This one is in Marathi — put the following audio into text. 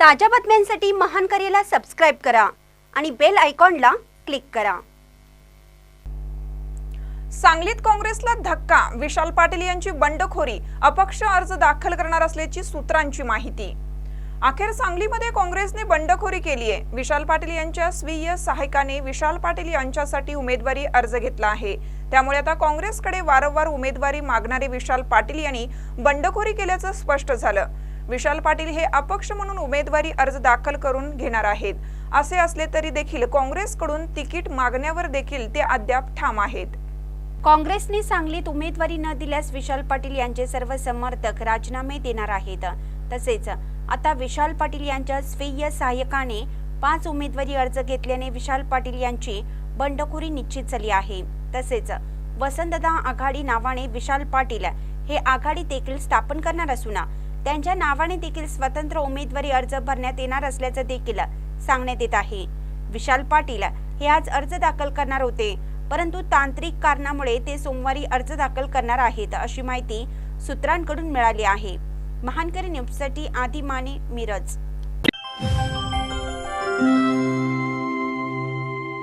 ताज्या बातम्यांसाठी महान करेला सबस्क्राईब करा आणि बेल आयकॉनला क्लिक करा. सांगलीत काँग्रेसला धक्का. विशाल पाटील यांची बंडखोरी. अपक्ष अर्ज दाखल करणार असल्याची सूत्रांची माहिती. अखेर सांगलीमध्ये काँग्रेसने बंडखोरी केली आहे. विशाल पाटील यांच्या स्वीय सहायकाने विशाल पाटील यांच्यासाठी उमेदवारी अर्ज घेतला आहे. त्यामुळे आता काँग्रेसकडे वारंवार उमेदवारी मागणारे विशाल पाटील यांनी बंडखोरी केल्याचं स्पष्ट झालं. विशाल पाटील हे अपक्ष म्हणून उमेदवारी अर्ज दाखल करून घेणार आहेत. असे असले तरी देखील काँग्रेसकडून तिकीट मागण्यावर देखील ते अद्याप ठाम आहेत. काँग्रेसने सांगलीत उमेदवारी न दिल्यास विशाल पाटील यांचे सर्व समर्थक राजीनामे देणार आहेत. तसेच आता विशाल पाटील यांच्या स्वीय सहाय्यकाने पाच उमेदवारी अर्ज घेतल्याने विशाल पाटील यांची बंडखोरी निश्चित झाली आहे. तसेच वसंतदा आघाडी नावाने विशाल पाटील हे आघाडी देखील स्थापन करणार असून त्यांच्या नावाने देखील स्वतंत्र उमेदवारी अर्ज भरण्यात येणार असल्याचं देखील सांगण्यात येत आहे. विशाल पाटील हे आज अर्ज दाखल करणार होते परंतु तांत्रिक कारणामुळे ते सोमवारी अर्ज दाखल करणार आहेत अशी माहिती सूत्रांकडून मिळाली आहे. महानकरी न्यूजसाठी आदी माने मिरज.